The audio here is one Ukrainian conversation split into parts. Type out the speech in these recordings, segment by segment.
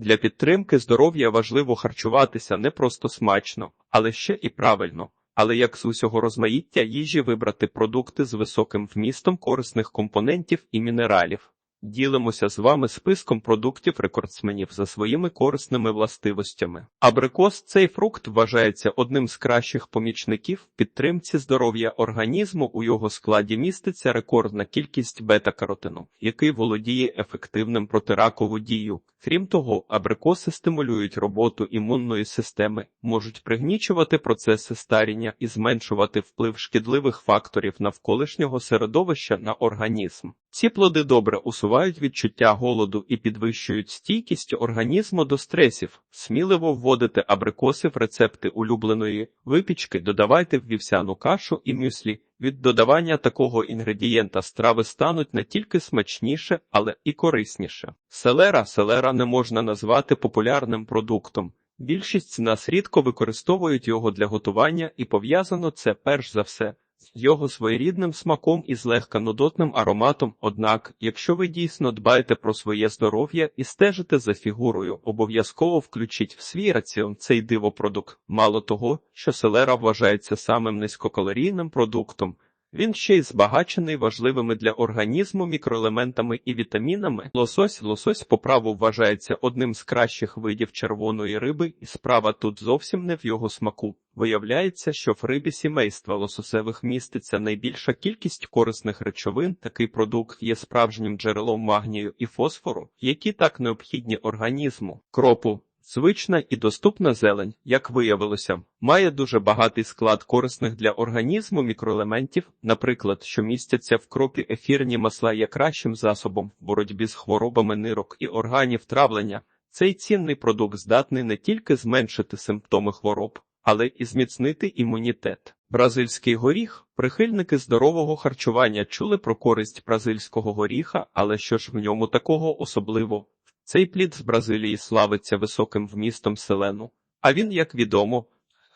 Для підтримки здоров'я важливо харчуватися не просто смачно, але ще і правильно. Але як з усього розмаїття їжі вибрати продукти з високим вмістом корисних компонентів і мінералів. Ділимося з вами списком продуктів рекордсменів за своїми корисними властивостями. Абрикос цей фрукт вважається одним з кращих помічників в підтримці здоров'я організму. У його складі міститься рекордна кількість бета-каротину, який володіє ефективним протиракову дію. Крім того, абрикоси стимулюють роботу імунної системи, можуть пригнічувати процеси старіння і зменшувати вплив шкідливих факторів навколишнього середовища на організм. Ці плоди добре усувають відчуття голоду і підвищують стійкість організму до стресів. Сміливо вводите абрикоси в рецепти улюбленої випічки, додавайте в вівсяну кашу і мюслі. Від додавання такого інгредієнта страви стануть не тільки смачніше, але і корисніше. Селера селера не можна назвати популярним продуктом. Більшість нас рідко використовують його для готування, і пов'язано це перш за все з його своєрідним смаком і злегка нудотним ароматом. Однак, якщо ви дійсно дбаєте про своє здоров'я і стежите за фігурою, обов'язково включіть в свій раціон цей дивопродукт. Мало того, що селера вважається самим низькокалорійним продуктом. Він ще й збагачений важливими для організму мікроелементами і вітамінами. Лосось лосось по праву вважається одним з кращих видів червоної риби, і справа тут зовсім не в його смаку. Виявляється, що в рибі сімейства лососевих міститься найбільша кількість корисних речовин. Такий продукт є справжнім джерелом магнію і фосфору, які так необхідні організму. Кропу Звична і доступна зелень, як виявилося, має дуже багатий склад корисних для організму мікроелементів, наприклад, що містяться в кропі ефірні масла є кращим засобом в боротьбі з хворобами нирок і органів травлення. Цей цінний продукт здатний не тільки зменшити симптоми хвороб, але і зміцнити імунітет. Бразильський горіх прихильники здорового харчування чули про користь бразильського горіха, але що ж в ньому такого особливо? Цей плід з Бразилії славиться високим вмістом селену, а він, як відомо,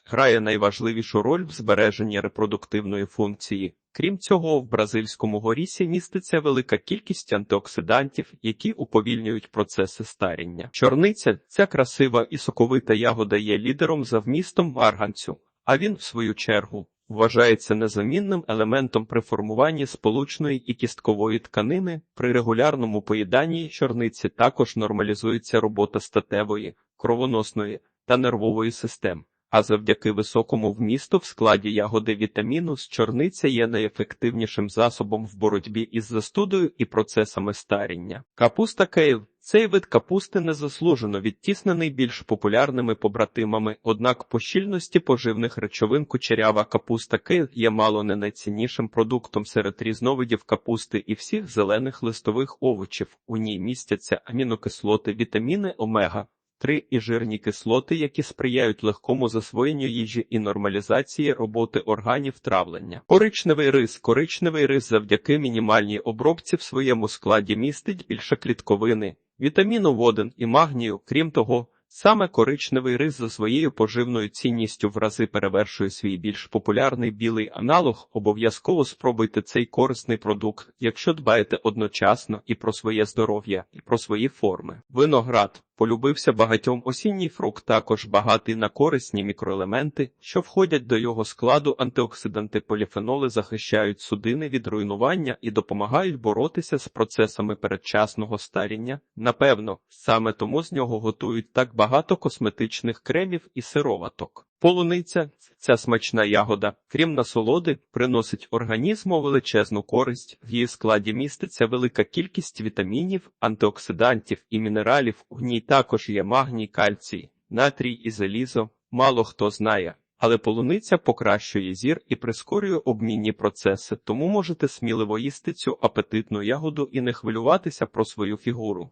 грає найважливішу роль в збереженні репродуктивної функції. Крім цього, в бразильському горісі міститься велика кількість антиоксидантів, які уповільнюють процеси старіння. Чорниця, ця красива і соковита ягода є лідером за вмістом марганцю, а він, в свою чергу, Вважається незамінним елементом при формуванні сполучної і кісткової тканини. При регулярному поїданні чорниці також нормалізується робота статевої, кровоносної та нервової систем. А завдяки високому вмісту в складі ягоди вітаміну з чорниця є найефективнішим засобом в боротьбі із застудою і процесами старіння. Капуста кейл цей вид капусти незаслужено відтіснений більш популярними побратимами, однак по щільності поживних речовин кучерява капуста кейл є мало не найціннішим продуктом серед різновидів капусти і всіх зелених листових овочів. У ній містяться амінокислоти, вітаміни омега. 3 і жирні кислоти, які сприяють легкому засвоєнню їжі і нормалізації роботи органів травлення. Коричневий рис. Коричневий рис завдяки мінімальній обробці в своєму складі містить більше клітковини, вітаміну водин і магнію. Крім того, саме коричневий рис за своєю поживною цінністю в рази перевершує свій більш популярний білий аналог. Обов'язково спробуйте цей корисний продукт, якщо дбаєте одночасно і про своє здоров'я, і про свої форми. Виноград. Полюбився багатьом осінній фрукт, також багатий на корисні мікроелементи, що входять до його складу. Антиоксиданти поліфеноли захищають судини від руйнування і допомагають боротися з процесами передчасного старіння. Напевно, саме тому з нього готують так багато косметичних кремів і сироваток. Полуниця, ця смачна ягода, крім насолоди, приносить організму величезну користь. В її складі міститься велика кількість вітамінів, антиоксидантів і мінералів. В ній також є магній, кальцій, натрій і залізо. Мало хто знає. Але полуниця покращує зір і прискорює обмінні процеси, тому можете сміливо їсти цю апетитну ягоду і не хвилюватися про свою фігуру.